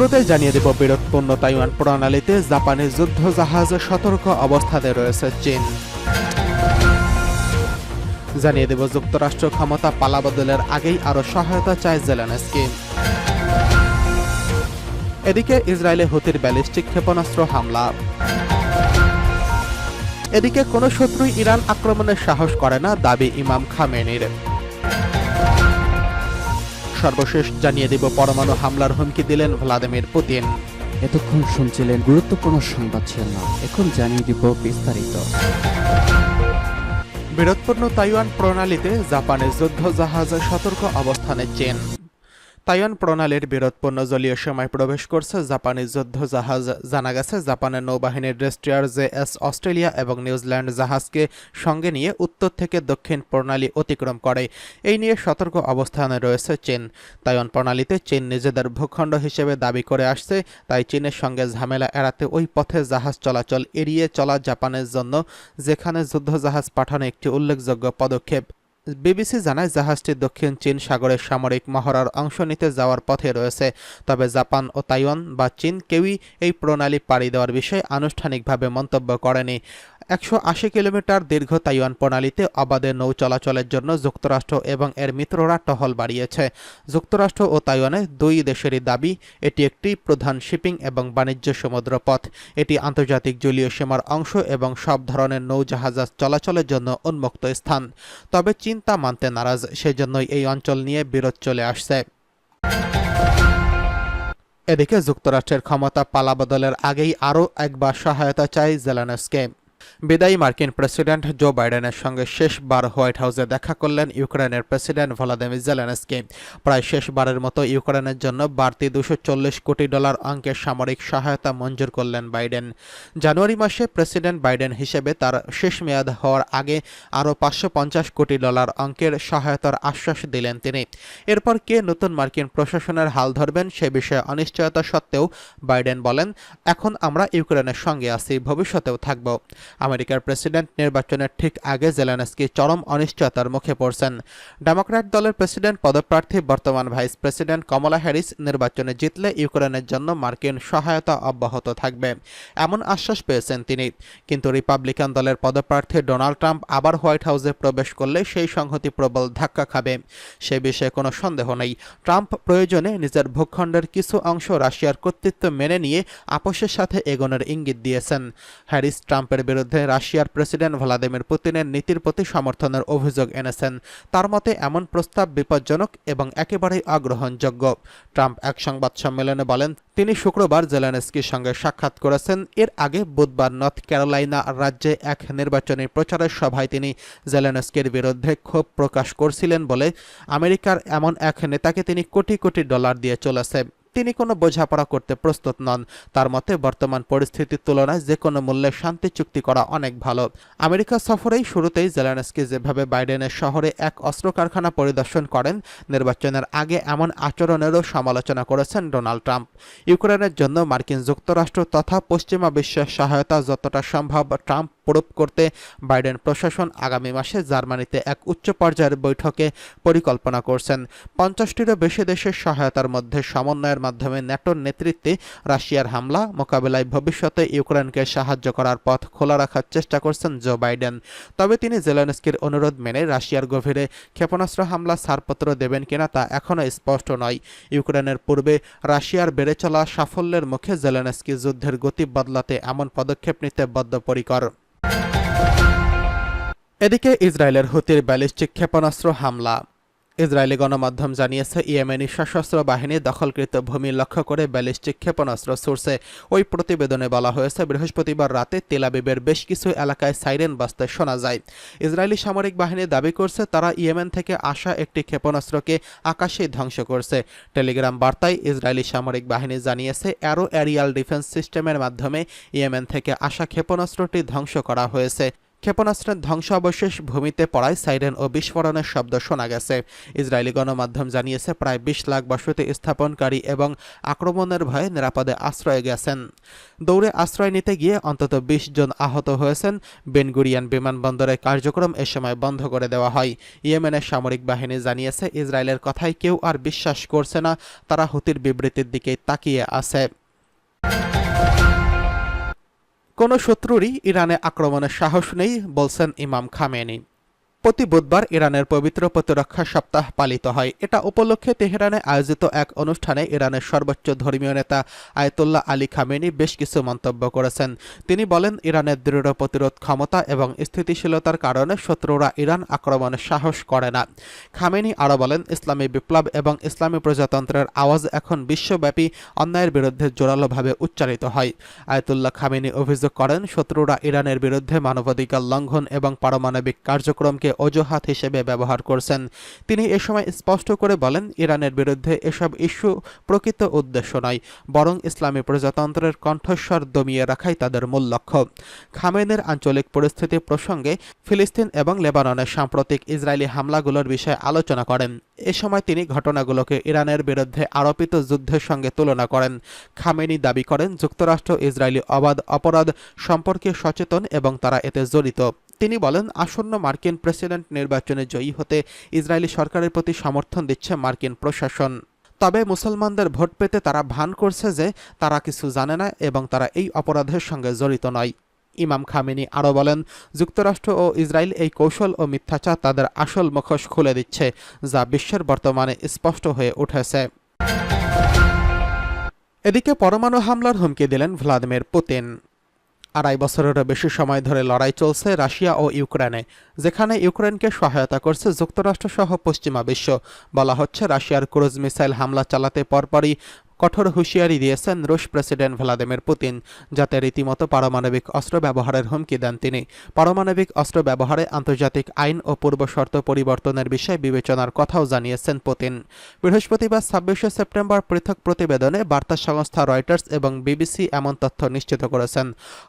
শুরুতেই জানিয়ে দেব বিরোধপূর্ণ তাইওয়ান প্রণালীতে জাপানি যুদ্ধ জাহাজ সতর্ক অবস্থাতে রয়েছে চীন। জানিয়ে দেব যুক্তরাষ্ট্র ক্ষমতা পালাবদলের আগেই আরও সহায়তা চায় জেলেনস্কি। এদিকে ইসরায়েলে হুতির ব্যালিস্টিক ক্ষেপণাস্ত্র হামলা। এদিকে কোনো শত্রুই ইরান আক্রমণের সাহস করে না, দাবি ইমাম খামেনির। সর্বশেষ জানিয়ে দেব পরমাণু হামলার হুমকি দিলেন ভ্লাদিমির পুতিন। এতক্ষণ শুনছিলেন গুরুত্বপূর্ণ সংবাদ ছিল এখন জানিয়ে দিব বিস্তারিত। বিরোধপূর্ণ তাইওয়ান প্রণালীতে জাপানের যুদ্ধ জাহাজ সতর্ক অবস্থানে চীন। তাইওয়ান প্রণালীর বিরোধপূর্ণ জলীয় সময় প্রবেশ করছে জাপানি যুদ্ধ জাহাজ জানা গেছে, জাপানের নৌবাহিনীর ডেস্ট্রিয়ার জে এস অস্ট্রেলিয়া এবং নিউজিল্যান্ড জাহাজকে সঙ্গে নিয়ে উত্তর থেকে দক্ষিণ প্রণালী অতিক্রম করে। এই নিয়ে সতর্ক অবস্থানে রয়েছে চীন। তাইওয়ান প্রণালীতে চীন নিজেদের ভূখণ্ড হিসেবে দাবি করে আসছে, তাই চীনের সঙ্গে ঝামেলা এড়াতে ওই পথে জাহাজ চলাচল এড়িয়ে চলা জাপানের জন্য, যেখানে যুদ্ধ জাহাজ পাঠানো একটি উল্লেখযোগ্য পদক্ষেপ। বিবিসি জানায় জাহাজটি দক্ষিণ চীন সাগরের সামরিক মহড়ার অংশ নিতে যাওয়ার পথে রয়েছে। তবে জাপান ও তাইওয়ান বা চীন কেউই এই প্রণালী পাড়ি দেওয়ার বিষয়ে আনুষ্ঠানিকভাবে মন্তব্য করেনি। একশো আশি কিলোমিটার দীর্ঘ তাইওয়ান প্রণালীতে অবাধে নৌ চলাচলের জন্য যুক্তরাষ্ট্র এবং এর মিত্ররা টহল বাড়িয়েছে। যুক্তরাষ্ট্র ও তাইওয়ানে দুই দেশেরই দাবি, এটি একটি প্রধান শিপিং এবং বাণিজ্য সমুদ্র পথ এটি আন্তর্জাতিক জলীয় সীমার অংশ এবং সব ধরনের নৌজাহাজ চলাচলের জন্য উন্মুক্ত স্থান। তবে চীন তা মানতে নারাজ, সেজন্যই এই অঞ্চল নিয়ে বিরোধ চলে আসছে। এদিকে যুক্তরাষ্ট্রের ক্ষমতা পালাবদলের আগেই আরও একবার সহায়তা চায় জেলানস্কে। বিদায়ী মার্কিন প্রেসিডেন্ট জো বাইডেনের সঙ্গে শেষবার হোয়াইট হাউসে দেখা করলেন ইউক্রেনের প্রেসিডেন্ট ভলাদিমির জেলেনস্কি। প্রায় শেষবারের মতো ইউক্রেনের জন্য বাড়তি দুশো কোটি ডলার অঙ্কের সামরিক সহায়তা মঞ্জুর করলেন বাইডেন। জানুয়ারি মাসে প্রেসিডেন্ট বাইডেন হিসেবে তার শেষ মেয়াদ হওয়ার আগে আরও পাঁচশো পঞ্চাশ কোটি ডলার অঙ্কের সহায়তার আশ্বাস দিলেন তিনি। এরপর কে নতুন মার্কিন প্রশাসনের হাল ধরবেন সে বিষয়ে অনিশ্চয়তা সত্ত্বেও বাইডেন বলেন, এখন আমরা ইউক্রেনের সঙ্গে আছি, ভবিষ্যতেও থাকব। আমেরিকার প্রেসিডেন্ট নির্বাচনের ঠিক আগে জেলেনস্কি চরম অনিশ্চয়তার মুখে পড়ছেন। ডেমোক্র্যাট দলের প্রেসিডেন্ট পদপ্রার্থী, বর্তমান ভাইস প্রেসিডেন্ট কমলা হ্যারিস নির্বাচনে জিতলে ইউক্রেনের জন্য মার্কিন সহায়তা অব্যাহত থাকবে, এমন আশ্বাস পেয়েছেন তিনি। কিন্তু রিপাবলিকান দলের পদপ্রার্থী ডোনাল্ড ট্রাম্প আবার হোয়াইট হাউসে প্রবেশ করলে সেই সংহতি প্রবল ধাক্কা খাবে, সে বিষয়ে কোনো সন্দেহ নেই। ট্রাম্প প্রয়োজনে নিজের ভূখণ্ডের কিছু অংশ রাশিয়ার কর্তৃত্ব মেনে নিয়ে আপোষের সাথে এগোনোর ইঙ্গিত দিয়েছেন। হ্যারিস ট্রাম্পের বিরুদ্ধে রাশিয়ার প্রেসিডেন্ট ভ্লাদিমির পুতিনের নীতির প্রতি সমর্থনের অভিযোগ এনেছেন। তার মতে, এমন প্রস্তাব বিপজ্জনক এবং একেবারেই অগ্রহণযোগ্য ট্রাম্প এক সংবাদ সম্মেলনে বলেন, তিনি শুক্রবার জেলেনস্কির সঙ্গে সাক্ষাৎ করেছেন। এর আগে বুধবার নর্থ ক্যারোলাইনা রাজ্যে এক নির্বাচনী প্রচারের সভায় তিনি জেলেনস্কির বিরুদ্ধে ক্ষোভ প্রকাশ করছিলেন বলে আমেরিকার এমন এক নেতাকে তিনি কোটি কোটি ডলার দিয়ে চলেছে। তিনি কোনো বোঝাপড়া করতে প্রস্তুত নন। তার মতে, বর্তমান পরিস্থিতির তুলনায় যে কোনো মূল্যে শান্তি চুক্তি করা অনেক ভালো। আমেরিকা সফরেই শুরুতেই জেলানস্কি যেভাবে বাইডেনের শহরে এক অস্ত্র কারখানা পরিদর্শন করেন, নির্বাচনের আগে এমন আচরণেরও সমালোচনা করেছেন ডোনাল্ড ট্রাম্প। ইউক্রেনের জন্য মার্কিন যুক্তরাষ্ট্র তথা পশ্চিমা বিশ্বের সহায়তা যতটা সম্ভব ট্রাম্প প্রুভ করতে বাইডেন প্রশাসন আগামী মাসে জার্মানিতে এক উচ্চ পর্যায়ের বৈঠকে পরিকল্পনা করছেন। পঞ্চাশটিরও বেশি দেশের সহায়তার মধ্যে সমন্বয়ের মাধ্যমে ন্যাটোর নেতৃত্বে রাশিয়ার হামলা, মোকাবেলায় ভবিষ্যতে ইউক্রেনকে সাহায্য করার পথ খোলা রাখার চেষ্টা করছেন জো বাইডেন। তবে তিনি জেলেনস্কির অনুরোধ মেনে রাশিয়ার গভীরে ক্ষেপণাস্ত্র হামলা ছাড়পত্র দেবেন কিনা তা এখনও স্পষ্ট নয়। ইউক্রেনের পূর্বে রাশিয়ার বেড়ে চলা সাফল্যের মুখে জেলেনস্কি যুদ্ধের গতি বদলাতে এমন পদক্ষেপ নিতে বদ্ধপরিকর। এদিকে ইসরায়েলের হুতির ব্যালিস্টিক ক্ষেপণাস্ত্র হামলা। ইসরায়েলি গণমাধ্যম জানিয়েছে, ইয়েমেনি সশস্ত্র বাহিনী দখলকৃত ভূমি লক্ষ্য করে ব্যালিস্টিক ক্ষেপণাস্ত্র ছুড়ছে। ওই প্রতিবেদনে বলা হয়েছে, বৃহস্পতিবার রাতে তেলাবিবের বেশ কিছু এলাকায় সাইরেন বাজতে শোনা যায়। ইসরায়েলি সামরিক বাহিনী দাবি করছে, তারা ইয়েমেন থেকে আসা একটি ক্ষেপণাস্ত্রকে আকাশে ধ্বংস করছে। টেলিগ্রাম বার্তায় ইসরায়েলি সামরিক বাহিনী জানিয়েছে, অ্যারো এরিয়াল ডিফেন্স সিস্টেমের মাধ্যমে ইয়েমেন থেকে আসা ক্ষেপণাস্ত্রটি ধ্বংস করা হয়েছে। ক্ষেপণাস্ত্রের ধ্বংসাবশেষ ভূমিতে পড়ায় সাইরেন ও বিস্ফোরণের শব্দ শোনা গেছে। ইসরায়েলি গণমাধ্যম জানিয়েছে, প্রায় বিশ লাখ বসতি স্থাপনকারী এবং আক্রমণের ভয়ে নিরাপদে আশ্রয়ে গেছেন। দৌড়ে আশ্রয় নিতে গিয়ে অন্তত বিশ জন আহত হয়েছেন। বেনগুরিয়ান বিমানবন্দরের কার্যক্রম এ সময় বন্ধ করে দেওয়া হয়। ইয়েমেনের সামরিক বাহিনী জানিয়েছে, ইসরায়েলের কথায় কেউ আর বিশ্বাস করছে না। তারা হুতির বিবৃতির দিকে তাকিয়ে আছে। কোনো শত্রুরই ইরানে আক্রমণের সাহস নেই বলছেন ইমাম খামেনি। প্রতি বুধবার ইরানের পবিত্র প্রতিরক্ষা সপ্তাহ পালিত হয়। এটা উপলক্ষে তেহরানে আয়োজিত এক অনুষ্ঠানে ইরানের সর্বোচ্চ ধর্মীয় নেতা আয়তুল্লাহ আলী খামেনি বেশ কিছু মন্তব্য করেছেন। তিনি বলেন, ইরানের দৃঢ় প্রতিরোধ ক্ষমতা এবং স্থিতিশীলতার কারণে শত্রুরা ইরান আক্রমণের সাহস করে না। খামেনি আরও বলেন, ইসলামী বিপ্লব এবং ইসলামী প্রজাতন্ত্রের আওয়াজ এখন বিশ্বব্যাপী অন্যায়ের বিরুদ্ধে জোরালোভাবে উচ্চারিত হয়। আয়তুল্লাহ খামেনি অভিযোগ করেন, শত্রুরা ইরানের বিরুদ্ধে মানবাধিকার লঙ্ঘন এবং পারমাণবিক কার্যক্রমকে অজুহাত হিসেবে ব্যবহার করছেন। তিনি এ সময় স্পষ্ট করে বলেন, ইরানের বিরুদ্ধে এসব ইস্যু প্রকৃত উদ্দেশ্য নয়, বরং ইসলামী প্রজাতন্ত্রের কণ্ঠস্বর দমিয়ে রাখাই তাদের মূল লক্ষ্য। খামেনের আঞ্চলিক পরিস্থিতি প্রসঙ্গে ফিলিস্তিন এবং লেবাননের সাম্প্রতিক ইসরায়েলি হামলাগুলোর বিষয়ে আলোচনা করেন। এ সময় তিনি ঘটনাগুলোকে ইরানের বিরুদ্ধে আরোপিত যুদ্ধের সঙ্গে তুলনা করেন। খামেনি দাবি করেন, যুক্তরাষ্ট্র ইসরায়েলি অবাধ অপরাধ সম্পর্কে সচেতন এবং তারা এতে জড়িত। তিনি বলেন, আসন্ন মার্কিন প্রেসিডেন্ট নির্বাচনে জয়ী হতে ইসরায়েলি সরকারের প্রতি সমর্থন দিচ্ছে মার্কিন প্রশাসন। তবে মুসলমানদের ভোট পেতে তারা ভান করছে যে তারা কিছু জানে না এবং তারা এই অপরাধের সঙ্গে জড়িত নয়। ইমাম খামেনি আরও বলেন, যুক্তরাষ্ট্র ও ইসরায়েল এই কৌশল ও মিথ্যাচার তাদের আসল মুখোশ খুলে দিচ্ছে, যা বিশ্বের বর্তমানে স্পষ্ট হয়ে উঠেছে। এদিকে পরমাণু হামলার হুমকি দিলেন ভ্লাদিমির পুতিন। আড়াই বছরেরও বেশি সময় ধরে লড়াই চলছে রাশিয়া ও ইউক্রেনে, যেখানে ইউক্রেনকে সহায়তা করছে যুক্তরাষ্ট্রসহ পশ্চিমা বিশ্ব। বলা হচ্ছে, রাশিয়ার ক্রুজ মিসাইল হামলা চালাতে পরপরই কঠোর হুঁশিয়ারি দিয়েছেন রুশ প্রেসিডেন্ট ভ্লাদিমির পুতিন, যাতে রীতিমতো পারমাণবিক অস্ত্র ব্যবহারের হুমকি দেন তিনি। পারমাণবিক অস্ত্র ব্যবহারে আন্তর্জাতিক আইন ও পূর্ব শর্ত পরিবর্তনের বিষয়ে বিবেচনার কথাও জানিয়েছেন পুতিন। বৃহস্পতিবার ছাব্বিশে সেপ্টেম্বর পৃথক প্রতিবেদনে বার্তা সংস্থা রয়টার্স এবং বিবিসি এমন তথ্য নিশ্চিত করেছেন।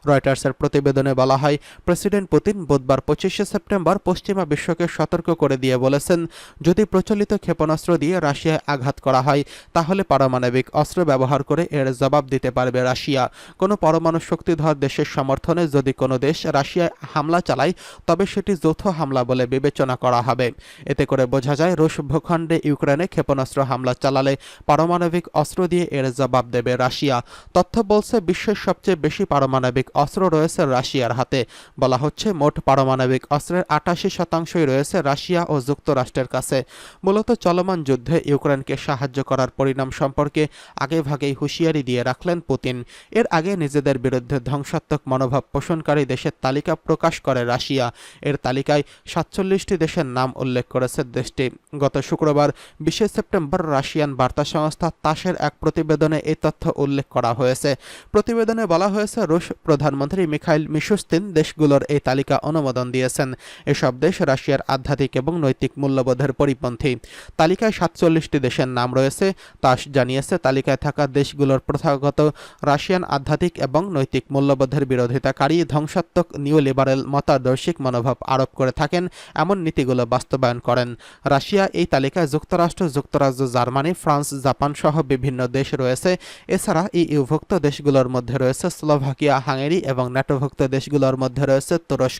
রয়টার্সের প্রতিবেদনে বলা হয়, প্রেসিডেন্ট পুতিন বুধবার পঁচিশে সেপ্টেম্বর পশ্চিমা বিশ্বকে সতর্ক করে দিয়ে বলেছেন, যদি প্রচলিত ক্ষেপণাস্ত্র দিয়ে রাশিয়ায় আঘাত করা হয়, তাহলে পারমাণবিক অস্ত্র ব্যবহার করে এর জবাব দিতে পারবে রাশিয়া। কোনো পরমাণু শক্তিধর দেশের সমর্থনে যদি কোনো দেশ রাশিয়ায় হামলা চালায়, তবে সেটি যৌথ হামলা বলে বিবেচনা করা হবে। এতে করে বোঝা যায়, রুশ ভূখণ্ডে ইউক্রেনে ক্ষেপণাস্ত্র হামলা চালালে পারমাণবিক অস্ত্র দিয়ে এর জবাব দেবে রাশিয়া। তথ্য বলছে, বিশ্বের সবচেয়ে বেশি পারমাণবিক অস্ত্র রয়েছে রাশিয়ার হাতে। বলা হচ্ছে, মোট পারমাণবিক অস্ত্রের আটাশি শতাংশই রয়েছে রাশিয়া ও যুক্তরাষ্ট্রের কাছে। মূলত চলমান যুদ্ধে ইউক্রেনকে সাহায্য করার পরিণাম সম্পর্কে আগেভাগেই হুঁশিয়ারি দিয়ে রাখলেন পুতিন। এর আগে নিজেদের বিরুদ্ধে ধ্বংসাত্মক মনোভাব পোষণকারী দেশের তালিকা প্রকাশ করে রাশিয়া। এর তালিকায় সাতচল্লিশটি দেশের নাম উল্লেখ করেছে দেশটি। গত শুক্রবার বিশে সেপ্টেম্বর রাশিয়ান বার্তা সংস্থা তাসের এক প্রতিবেদনে এই তথ্য উল্লেখ করা হয়েছে। প্রতিবেদনে বলা হয়েছে, রুশ প্রধানমন্ত্রী মিখাইল মিশুস্তিন দেশগুলোর এই তালিকা অনুমোদন দিয়েছেন। এসব দেশ রাশিয়ার আধ্যাত্মিক এবং নৈতিক মূল্যবোধের পরিপন্থী। তালিকায় সাতচল্লিশটি দেশের নাম রয়েছে। তাস জানিয়েছে তালিকায় থাকা দেশগুলোর প্রথাগত রাশিয়ান আধ্যাত্মিক এবং নৈতিক মূল্যবোধের বিরোধিতাকারী ধ্বংসাত্মক নিউ লিবারেল মতাদর্শিক মনোভাব আরোপ করে থাকেন এমন নীতিগুলো বাস্তবায়ন করেন। রাশিয়া এই তালিকায় যুক্তরাষ্ট্র, যুক্তরাজ্য, জার্মানি, ফ্রান্স, জাপান সহ বিভিন্ন দেশ রয়েছে। এছাড়া ইউভুক্ত দেশগুলোর মধ্যে রয়েছে স্লোভাকিয়া, হাঙ্গেরি এবং ন্যাটোভুক্ত দেশগুলোর মধ্যে রয়েছে তুরস্ক।